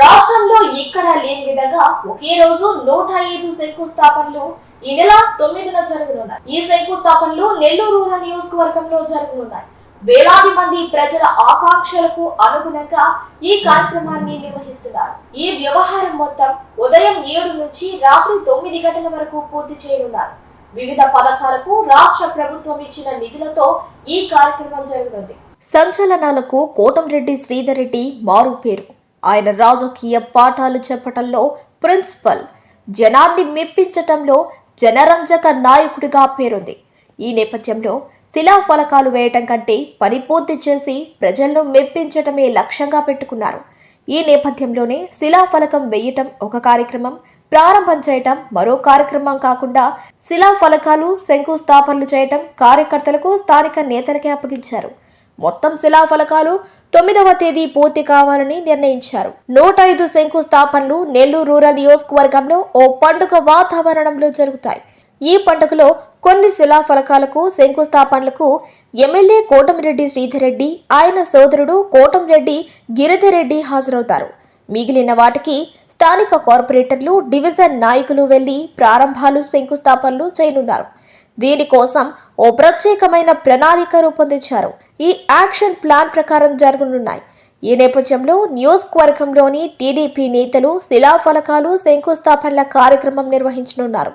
రాష్ట్రంలో ఎక్కడా లేని విధంగా ఒకే రోజు నూట ఐదు శంకుస్థాపనలు ఈ నెల తొమ్మిదిన జరగనున్నాయి. ఈ శంకుస్థాపనలు నెల్లూరు రూరల్ నియోజకవర్గంలో జరగనున్నాయి. వేలాది మంది ప్రజల ఆకాంక్షలకు అనుగుణంగా ఈ కార్యక్రమాన్ని నిర్వహిస్తున్నారు. ఈ వ్యవహారం మొత్తం ఉదయం ఏడు నుంచి రాత్రి తొమ్మిది గంటల వరకు పూర్తి చేయనున్నారు. వివిధ పథకాలకు రాష్ట్ర ప్రభుత్వం ఇచ్చిన నిధులతో ఈ కార్యక్రమం జరగనుంది. సంచలనాలకు కోటంరెడ్డి శ్రీధర్ రెడ్డి మారు పేరు. ఆయన రాజకీయ పాఠాలు చెప్పటంలో ప్రిన్సిపల్ జనాన్ని మెప్పించటంలో జనరంజక నాయకుడిగా పేరుంది. ఈ నేపథ్యంలో శిలాఫలకాలు వేయటం కంటే పని పూర్తి చేసి ప్రజలను మెప్పించటమే లక్ష్యంగా పెట్టుకున్నారు. ఈ నేపథ్యంలోనే శిలాఫలకం వేయటం ఒక కార్యక్రమం ప్రారంభం చేయటం మరో కార్యక్రమం కాకుండా శిలాఫలకాలు శంకుస్థాపనలు చేయటం కార్యకర్తలకు స్థానిక నేతలకే అప్పగించారు. మొత్తం శిలాఫలకాలు తొమ్మిదవ తేదీ పూర్తి కావాలని నిర్ణయించారు. నూట ఐదు శంకుస్థాపనలు నెల్లూరు రూరల్ నియోజకవర్గంలో ఓ పండుగ వాతావరణంలో జరుగుతాయి. ఈ పండుగలో కొన్ని శిలాఫలకాలకు శంకుస్థాపనలకు ఎమ్మెల్యే కోటమిరెడ్డి శ్రీధర్రెడ్డి ఆయన సోదరుడు కోటంరెడ్డి గిరిధరెడ్డి హాజరవుతారు. మిగిలిన వాటికి స్థానిక కార్పొరేటర్లు డివిజన్ నాయకులు వెళ్ళి ప్రారంభాలు శంకుస్థాపనలు చేయనున్నారు. దీనికోసం ఓ ప్రత్యేకమైన ప్రణాళిక రూపొందించారు. ఈ యాక్షన్ ప్లాన్ ప్రకారం జరగనున్నాయి. ఈ నేపథ్యంలో నియోజకవర్గంలోని టీడీపీ నేతలు శిలాఫలకాలు శంకుస్థాపనల కార్యక్రమం నిర్వహించనున్నారు.